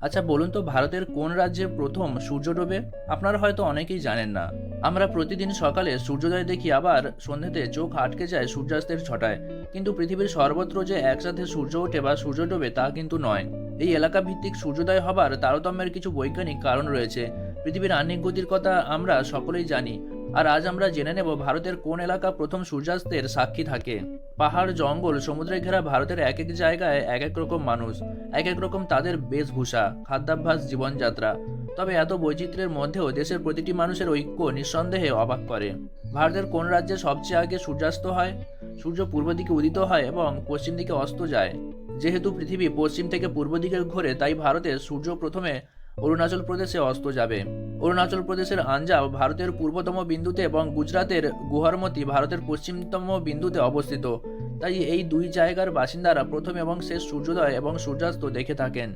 আচ্ছা বলুন তো ভারতের কোন রাজ্যে প্রথম সূর্য ডোবে? আপনারা হয়তো অনেকেই জানেন না। আমরা প্রতিদিন সকালে সূর্যোদয় দেখি, আবার সন্ধ্যেতে চোখ আটকে যায় সূর্যাস্তের ছটায়। কিন্তু পৃথিবীর সর্বত্র যে একসাথে সূর্য ওঠে বা সূর্য ডোবে তা কিন্তু নয়। এই এলাকা ভিত্তিক সূর্যোদয় হবার তারতম্যের কিছু বৈজ্ঞানিক কারণ রয়েছে। পৃথিবীর আহ্নিক গতির কথা আমরা সকলেই জানি। আর আজ আমরা জেনে নেব ভারতের কোন এলাকা প্রথম সূর্যাস্তের সাক্ষী থাকে। পাহাড়, জঙ্গল, সমুদ্রে ঘেরা ভারতের এক এক জায়গায় এক এক রকম মানুষ, এক এক রকম তাদের বেশভূষা, খাদ্যাভ্যাস, জীবনযাত্রা। তবে এত বৈচিত্র্যের মধ্যেও দেশের প্রতিটি মানুষের ঐক্য নিঃসন্দেহে অবাক করে। ভারতের কোন রাজ্যে সবচেয়ে আগে সূর্যাস্ত হয়? সূর্য পূর্ব দিকে উদিত হয় এবং পশ্চিম দিকে অস্ত যায়। যেহেতু পৃথিবী পশ্চিম থেকে পূর্ব দিকে ঘোরে, তাই ভারতে সূর্য প্রথমে অরুণাচল প্রদেশে অস্ত যাবে। অরুণাচল প্রদেশের আঞ্জাব ভারতের পূর্বতম বিন্দুতে এবং গুজরাতের গুহারমতি ভারতের পশ্চিমতম বিন্দুতে অবস্থিত। তাই এই দুই জায়গার বাসিন্দারা প্রথম এবং শেষ সূর্যোদয় এবং সূর্যাস্ত দেখে থাকেন।